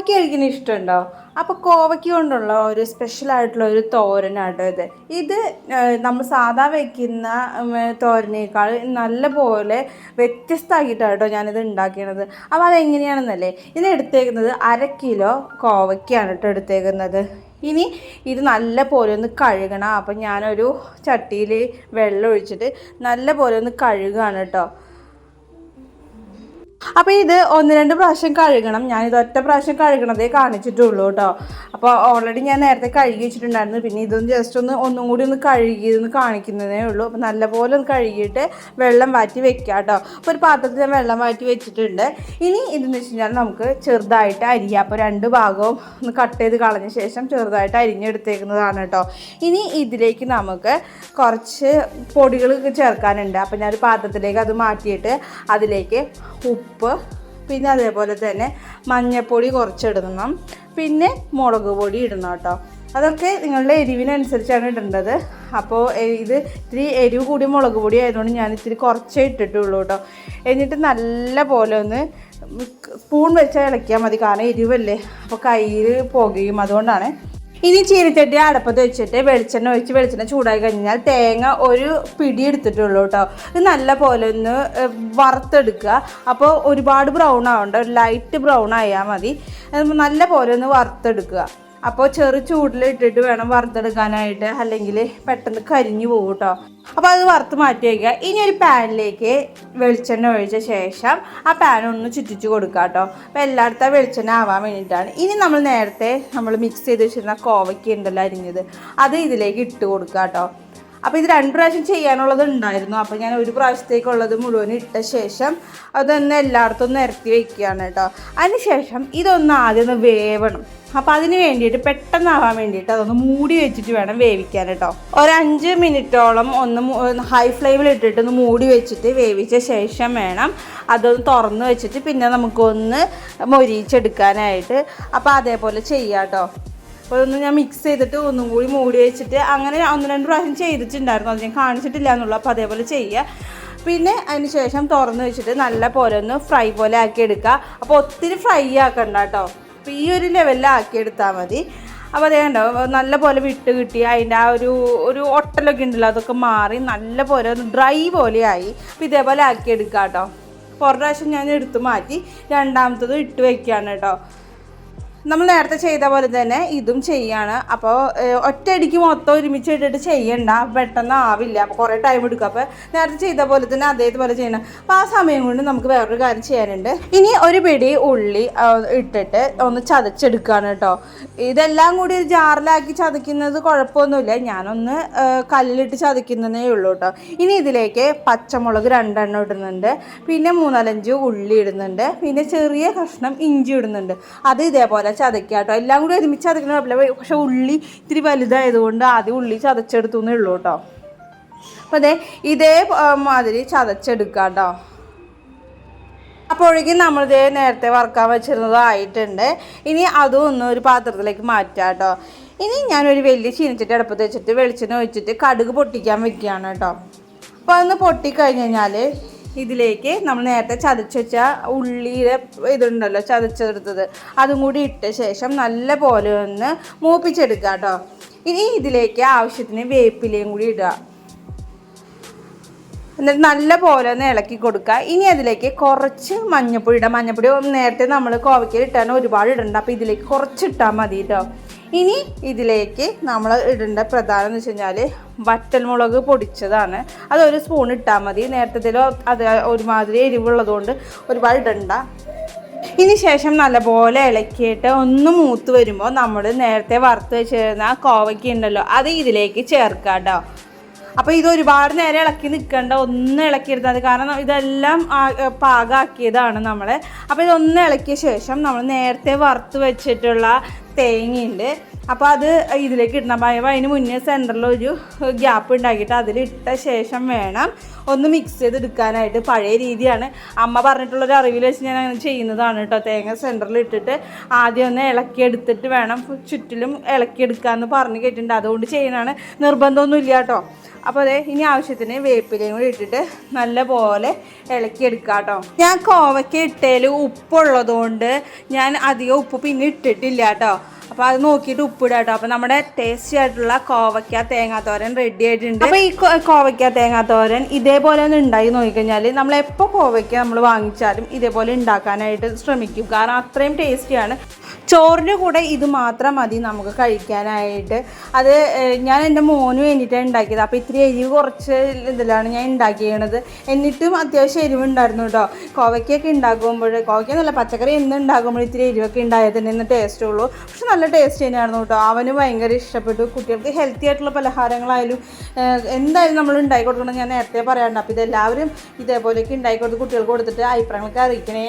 കോവയ്ക്ക് കഴിക്കുന്ന ഇഷ്ടമുണ്ടോ അപ്പോൾ കോവയ്ക്ക് കൊണ്ടുള്ള ഒരു സ്പെഷ്യൽ ആയിട്ടുള്ള ഒരു തോരനാട്ടോ ഇത്. ഇത് നമ്മൾ സാധാ വയ്ക്കുന്ന തോരനേക്കാൾ നല്ല പോലെ വ്യത്യസ്തമാക്കിയിട്ടാണ് കേട്ടോ ഞാനിത് ഉണ്ടാക്കിയത് അപ്പോൾ അതെങ്ങനെയാണെന്നല്ലേ? ഇത് എടുത്തേക്കുന്നത് അര കിലോ കോവയ്ക്കാണ് കേട്ടോ എടുത്തേക്കുന്നത്. ഇനി ഇത് നല്ല പോലെ ഒന്ന് കഴുകണം. അപ്പം ഞാനൊരു ചട്ടിയിൽ വെള്ളം ഒഴിച്ചിട്ട് നല്ല പോലെ ഒന്ന് കഴുകുകയാണ് കേട്ടോ അപ്പോൾ ഇത് ഒന്ന് രണ്ട് പ്രാവശ്യം കഴുകണം. ഞാനിത് ഒറ്റ പ്രാവശ്യം കഴുകണതേ കാണിച്ചിട്ടുള്ളൂ കേട്ടോ. അപ്പോൾ ഓൾറെഡി ഞാൻ നേരത്തെ കഴുകി വെച്ചിട്ടുണ്ടായിരുന്നു. പിന്നെ ഇതൊന്ന് ജസ്റ്റ് ഒന്ന് ഒന്നും കൂടി ഒന്ന് കഴുകിയതെന്ന് കാണിക്കുന്നതേ ഉള്ളൂ. അപ്പോൾ നല്ലപോലെ ഒന്ന് കഴുകിയിട്ട് വെള്ളം മാറ്റി വെക്കുക കേട്ടോ. അപ്പോൾ ഒരു പാത്രത്തിൽ ഞാൻ വെള്ളം മാറ്റി വെച്ചിട്ടുണ്ട്. ഇനി ഇതെന്ന് വെച്ച് കഴിഞ്ഞാൽ നമുക്ക് ചെറുതായിട്ട് അരിയാം. അപ്പോൾ രണ്ട് ഭാഗവും ഒന്ന് കട്ട് ചെയ്ത് കളഞ്ഞ ശേഷം ചെറുതായിട്ട് അരിഞ്ഞെടുത്തേക്കുന്നതാണ് കേട്ടോ. ഇനി ഇതിലേക്ക് നമുക്ക് കുറച്ച് പൊടികൾ ചേർക്കാനുണ്ട്. അപ്പോൾ ഞാനൊരു പാത്രത്തിലേക്ക് അത് മാറ്റിയിട്ട് അതിലേക്ക് ഉപ്പ് പിന്നെ അതേപോലെ തന്നെ മഞ്ഞൾപ്പൊടി കുറച്ചിടണം. പിന്നെ മുളക് പൊടി ഇടണം കേട്ടോ. അതൊക്കെ നിങ്ങളുടെ എരിവിനനുസരിച്ചാണ് ഇടേണ്ടത്. അപ്പോൾ ഇത് ഇത്തിരി എരിവ് കൂടി മുളക് പൊടി ആയതുകൊണ്ട് ഞാൻ ഇത്തിരി കുറച്ചേ ഇട്ടിട്ടുള്ളൂ കേട്ടോ. എന്നിട്ട് നല്ല പോലെ ഒന്ന് സ്പൂൺ വെച്ചാൽ ഇളക്കിയാൽ മതി. കാരണം എരിവല്ലേ. അപ്പോൾ കയ്യിൽ പുകയും അതുകൊണ്ടാണ് ഇനി ചീനിച്ചട്ടി അടപ്പത്ത് വെച്ചിട്ട് വെളിച്ചെണ്ണ ഒഴിച്ച് വെളിച്ചെണ്ണ ചൂടായി കഴിഞ്ഞാൽ തേങ്ങ ഒരു പിടി എടുത്തിട്ടുള്ളൂ കേട്ടോ ഇത് നല്ല പോലെ ഒന്ന് വറുത്തെടുക്കുക. അപ്പോൾ ഒരുപാട് ബ്രൗൺ ആവേണ്ട ഒരു ലൈറ്റ് ബ്രൗൺ ആയാൽ മതി. നല്ല പോലെ ഒന്ന് വറുത്തെടുക്കുക. അപ്പോൾ ചെറു ചൂടിൽ ഇട്ടിട്ട് വേണം വറുത്തെടുക്കാനായിട്ട്. അല്ലെങ്കിൽ പെട്ടെന്ന് കരിഞ്ഞു പോകും കേട്ടോ. അപ്പോൾ അത് വറുത്ത് മാറ്റി വയ്ക്കുക ഇനി ഒരു പാനിലേക്ക് വെളിച്ചെണ്ണ ഒഴിച്ച ശേഷം ആ പാൻ ഒന്ന് ചുറ്റിച്ച് കൊടുക്കുക കേട്ടോ. അപ്പോൾ എല്ലായിടത്തും ആ വെളിച്ചെണ്ണ ആവാൻ വേണ്ടിയിട്ടാണ്. ഇനി നമ്മൾ നേരത്തെ നമ്മൾ മിക്സ് ചെയ്ത് വെച്ചിരുന്ന കോവയ്ക്ക ഉണ്ടല്ലോ അരിഞ്ഞത് അത് ഇതിലേക്ക് ഇട്ട് കൊടുക്കുക കേട്ടോ. അപ്പോൾ ഇത് രണ്ട് പ്രാവശ്യം ചെയ്യാനുള്ളത് ഉണ്ടായിരുന്നു അപ്പോൾ ഞാൻ ഒരു പ്രാവശ്യത്തേക്കുള്ളത് മുഴുവൻ ഇട്ട ശേഷം അതൊന്ന് എല്ലായിടത്തും നിരത്തി വയ്ക്കുകയാണ് കേട്ടോ. അതിനുശേഷം ഇതൊന്ന് ആദ്യം ഒന്ന് വേവണം. അപ്പോൾ അതിന് വേണ്ടിയിട്ട് പെട്ടെന്നാവാൻ വേണ്ടിയിട്ട് അതൊന്ന് മൂടി വെച്ചിട്ട് വേണം വേവിക്കാൻ കേട്ടോ. ഒരു അഞ്ച് മിനിറ്റോളം ഒന്ന് ഹൈ ഫ്ലെയിമിൽ ഇട്ടിട്ട് ഒന്ന് മൂടി വെച്ചിട്ട് വേവിച്ച ശേഷം വേണം അതൊന്ന് തുറന്ന് വെച്ചിട്ട് പിന്നെ നമുക്കൊന്ന് മൊരിച്ചെടുക്കാനായിട്ട് അപ്പോൾ അതേപോലെ ചെയ്യാം കേട്ടോ. അപ്പോൾ ഒന്ന് ഞാൻ മിക്സ് ചെയ്തിട്ട് ഒന്നും കൂടി മൂടി വെച്ചിട്ട് അങ്ങനെ ഒന്ന് രണ്ട് പ്രാവശ്യം ചെയ്തിട്ടുണ്ടായിരുന്നു. അത് ഞാൻ കാണിച്ചിട്ടില്ല എന്നുള്ളൂ. അപ്പോൾ അതേപോലെ ചെയ്യുക പിന്നെ അതിന് ശേഷം തുറന്ന് വെച്ചിട്ട് നല്ല പോലെ ഒന്ന് ഫ്രൈ പോലെ ആക്കി എടുക്കുക. അപ്പോൾ ഒത്തിരി ഫ്രൈ ആക്കണ്ട കേട്ടോ. അപ്പോൾ ഈ ഒരു ലെവലിൽ ആക്കി എടുത്താൽ മതി. അപ്പോൾ അതേ കണ്ടോ നല്ല പോലെ വിട്ട് കിട്ടി. അതിന്റെ ആ ഒരു ഒരു ഒട്ടലൊക്കെ ഉണ്ടല്ലോ അതൊക്കെ മാറി നല്ല പോലെ ഒന്ന് ഡ്രൈ പോലെയായി അപ്പോൾ ഇതേപോലെ ആക്കി എടുക്കുക കേട്ടോ. പുറം പ്രാവശ്യം ഞാൻ എടുത്ത് മാറ്റി രണ്ടാമത്തത് ഇട്ട് വെക്കുകയാണ് കേട്ടോ. നമ്മൾ നേരത്തെ ചെയ്ത പോലെ തന്നെ ഇതും ചെയ്യാണ്. അപ്പോൾ ഒറ്റയടിക്ക് മൊത്തം ഒരുമിച്ച് ഇട്ടിട്ട് ചെയ്യണ്ട. പെട്ടെന്ന് ആവില്ല. അപ്പോൾ കുറേ ടൈം എടുക്കും. അപ്പോൾ നേരത്തെ ചെയ്ത പോലെ തന്നെ അതേപോലെ ചെയ്യണം. അപ്പോൾ ആ സമയം കൊണ്ട് നമുക്ക് വേറൊരു കാര്യം ചെയ്യാനുണ്ട്. ഇനി ഒരു പിടി ഉള്ളി ഇട്ടിട്ട് ഒന്ന് ചതച്ചെടുക്കുകയാണ് കേട്ടോ. ഇതെല്ലാം കൂടി ഒരു ജാറിലാക്കി ചതയ്ക്കുന്നത് കുഴപ്പമൊന്നുമില്ല. ഞാനൊന്ന് കല്ലിലിട്ട് ചതയ്ക്കുന്നതേ ഉള്ളൂ കേട്ടോ. ഇനി ഇതിലേക്ക് പച്ചമുളക് രണ്ടെണ്ണം ഇടുന്നുണ്ട്. പിന്നെ മൂന്നാലഞ്ച് ഉള്ളി ഇടുന്നുണ്ട്. പിന്നെ ചെറിയ കഷ്ണം ഇഞ്ചി ഇടുന്നുണ്ട്. അത് ഇതേപോലെ ചതയ്ക്കുക കേട്ടോ എല്ലാം കൂടി ഒരുമിച്ച് കുഴപ്പമില്ല. പക്ഷെ ഉള്ളി ഇത്തിരി വലുതായതുകൊണ്ട് ആദ്യം ഉള്ളി ചതച്ചെടുത്തു എന്നേ ഉള്ളൂ കേട്ടോ. അപ്പോൾ അതെ ഇതേ മാതിരി ചതച്ചെടുക്കുക കേട്ടോ അപ്പോഴേക്കും നമ്മളിത് നേരത്തെ വറുക്കാൻ വെച്ചിരുന്നതായിട്ടുണ്ട്. ഇനി അതും ഒന്ന് ഒരു പാത്രത്തിലേക്ക് മാറ്റാം കേട്ടോ. ഇനി ഞാനൊരു വലിയ ചീനിച്ചിട്ട് അടുപ്പത്ത് വെച്ചിട്ട് വെളിച്ചെണ്ണ ഒഴിച്ചിട്ട് കടുക് പൊട്ടിക്കാൻ വെക്കുകയാണ് കേട്ടോ. അപ്പോൾ അതൊന്ന് പൊട്ടിക്കഴിഞ്ഞ് കഴിഞ്ഞാൽ ഇതിലേക്ക് നമ്മൾ നേരത്തെ ചതച്ച് വെച്ച ഉള്ളിയുടെ ഇതുണ്ടല്ലോ ചതച്ചെടുത്തത്. അതും കൂടി ഇട്ട ശേഷം നല്ല പോലെ ഒന്ന് മൂപ്പിച്ചെടുക്കുക കേട്ടോ. ഇനി ഇതിലേക്ക് ആവശ്യത്തിന് വേപ്പിലയും കൂടി ഇടുക. എന്നിട്ട് നല്ല പോലെ ഒന്ന് ഇളക്കി കൊടുക്കുക. ഇനി അതിലേക്ക് കുറച്ച് മഞ്ഞപ്പൊടി ഇടാം മഞ്ഞപ്പൊടി നേരത്തെ നമ്മൾ കോവയ്ക്കൽ ഇട്ടാൽ ഒരുപാട് ഇടണ്ട അപ്പോൾ ഇതിലേക്ക് കുറച്ച് ഇട്ടാൽ മതി കേട്ടോ. ഇനി ഇതിലേക്ക് നമ്മൾ ഇടേണ്ട പ്രധാനം എന്ന് വെച്ച് കഴിഞ്ഞാൽ വറ്റൽമുളക് പൊടിച്ചതാണ്. അതൊരു സ്പൂൺ ഇട്ടാൽ മതി. നേരത്തെ അത് ഒരുമാതിരി എരിവുള്ളതുകൊണ്ട് ഒരുപാട് ഇടണ്ട. ഇനി ശേഷം നല്ലപോലെ ഇളക്കിയിട്ട് ഒന്ന് മൂത്ത് വരുമ്പോൾ നമ്മൾ നേരത്തെ വറുത്ത് വെച്ചിരുന്ന കോവയ്ക്ക ഉണ്ടല്ലോ അത് ഇതിലേക്ക് ചേർക്കാം കേട്ടോ അപ്പോൾ ഇത് ഒരുപാട് നേരം ഇളക്കി നിൽക്കേണ്ട ഒന്ന് ഇളക്കിയിരുന്നത് കാരണം ഇതെല്ലാം പാകമാക്കിയതാണ് നമ്മൾ അപ്പോൾ ഇതൊന്ന് ഇളക്കിയ ശേഷം നമ്മൾ നേരത്തെ വറുത്ത് വെച്ചിട്ടുള്ള തേങ്ങയുണ്ട്. അപ്പോൾ അത് ഇതിലേക്ക് ഇടണം. അപ്പോൾ അതിന് മുന്നേ സെന്ററിൽ ഒരു ഗ്യാപ്പ് ഉണ്ടാക്കിയിട്ട് അതിലിട്ട ശേഷം വേണം ഒന്ന് മിക്സ് ചെയ്തെടുക്കാനായിട്ട്. പഴയ രീതിയാണ്. അമ്മ പറഞ്ഞിട്ടുള്ളൊരു അറിവിൽ വെച്ച് ഞാൻ അങ്ങനെ ചെയ്യുന്നതാണ് കേട്ടോ. തേങ്ങ സെന്ററിൽ ഇട്ടിട്ട് ആദ്യം ഒന്ന് ഇളക്കിയെടുത്തിട്ട് വേണം ചുറ്റിലും ഇളക്കി എടുക്കാമെന്ന് പറഞ്ഞ് കേട്ടിട്ടുണ്ട്. അതുകൊണ്ട് ചെയ്യുന്നതാണ്. നിർബന്ധമൊന്നുമില്ല കേട്ടോ. അപ്പോൾ അതെ ഇനി ആവശ്യത്തിന് വേപ്പിലയും കൂടി ഇട്ടിട്ട് നല്ല പോലെ ഇളക്കി എടുക്കാം കേട്ടോ. ഞാൻ കോവയ്ക്ക് ഇട്ടതിൽ ഉപ്പുള്ളതുകൊണ്ട് ഞാൻ അധികം ഉപ്പ് പിന്നെ ഇട്ടിട്ടില്ല കേട്ടോ. അപ്പോൾ അത് നോക്കിയിട്ട് ഉപ്പിടുക കേട്ടോ അപ്പോൾ നമ്മുടെ ടേസ്റ്റി ആയിട്ടുള്ള കോവയ്ക്ക തേങ്ങാത്തോരൻ റെഡി ആയിട്ടുണ്ട്. അപ്പോൾ ഈ കോവയ്ക്ക തേങ്ങാത്തോരൻ ഇതേപോലെ ഒന്ന് ഉണ്ടാക്കി നോക്കിക്കഴിഞ്ഞാൽ നമ്മൾ എപ്പോൾ കോവയ്ക്ക നമ്മൾ വാങ്ങിച്ചാലും ഇതേപോലെ ഉണ്ടാക്കാനായിട്ട് ശ്രമിക്കും. കാരണം അത്രയും ടേസ്റ്റിയാണ് ചോറിന്റെ കൂടെ ഇത് മാത്രം മതി നമുക്ക് കഴിക്കാനായിട്ട്. അത് ഞാൻ എന്റെ മോന് വേണ്ടിയിട്ടാണ് ഉണ്ടാക്കിയത്. അപ്പോൾ ഇത്തിരി എരിവ് കുറച്ച് ഇതിലാണ് ഞാൻ ഉണ്ടാക്കിയത് എന്നിട്ടും അത്യാവശ്യം എരിവുണ്ടായിരുന്നു കേട്ടോ. കോവയ്ക്കൊക്കെ ഉണ്ടാക്കുമ്പോൾ എന്നല്ല പച്ചക്കറി എന്ന് ഉണ്ടാക്കുമ്പോൾ ഇത്തിരി എരിവൊക്കെ ഉണ്ടായത് തന്നെ ടേസ്റ്റ് ഉള്ളൂ. പക്ഷെ നല്ല ടേസ്റ്റ് തന്നെയായിരുന്നു കേട്ടോ. അവന് ഭയങ്കര ഇഷ്ടപ്പെട്ടു. കുട്ടികൾക്ക് ഹെൽത്തി ആയിട്ടുള്ള പലഹാരങ്ങളായാലും എന്തായാലും നമ്മൾ ഉണ്ടാക്കി കൊടുക്കണം ഞാൻ നേരത്തെ പറയാറുണ്ട്. അപ്പോൾ ഇതെല്ലാവരും ഇതേപോലെയൊക്കെ ഉണ്ടാക്കി കൊടുത്ത് കുട്ടികൾക്ക് കൊടുത്തിട്ട് അഭിപ്രായങ്ങളൊക്കെ അറിയിക്കണേ.